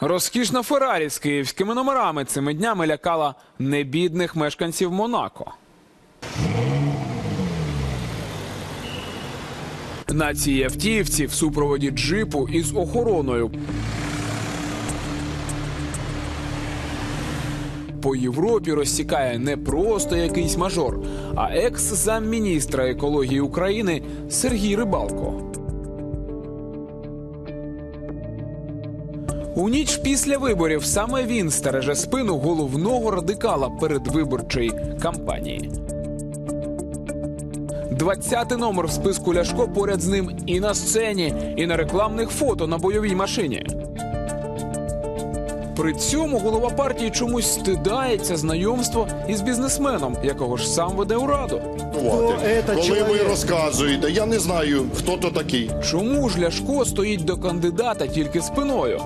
Розкішна Феррарі з київськими номерами цими днями лякала небідних мешканців Монако. На цій автівці в супроводі джипу із охороною. По Європі розсікає не просто якийсь мажор, а екс-замміністра екології України Сергій Рибалко. У ніч після виборів саме він стереже спину головного радикала передвиборчої кампанії. 20-й номер в списку Ляшко поряд з ним і на сцені, і на рекламних фото на бойовій машині. При цьому голова партії чомусь стидається знайомства із бізнесменом, якого ж сам веде у раду. это Коли ви розказуєте, я не знаю, хто то такий. Чому ж Ляшко стоїть до кандидата тільки спиною?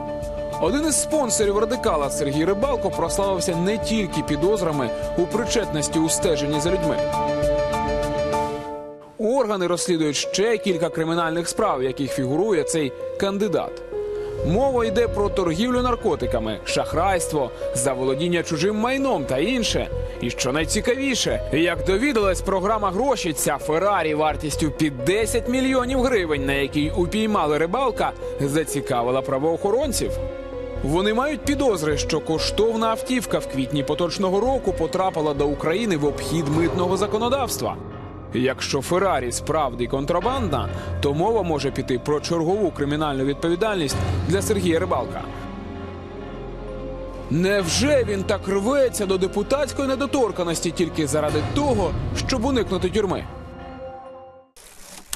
Один із спонсорів радикала Сергій Рибалко прославився не тільки підозрами у причетності у стеженні за людьми. Органи розслідують ще кілька кримінальних справ, в яких фігурує цей кандидат. Мова йде про торгівлю наркотиками, шахрайство, заволодіння чужим майном та інше. І що найцікавіше, як довідалась програма гроші, ця Феррарі вартістю під 10 мільйонів гривень, на якій упіймали рибалка, зацікавила правоохоронців. Вони мають підозри, що коштовна автівка в квітні поточного року потрапила до України в обхід митного законодавства. Якщо Феррарі справді контрабандна, то мова може піти про чергову кримінальну відповідальність для Сергія Рибалка. Невже він так рветься до депутатської недоторканості тільки заради того, щоб уникнути тюрми?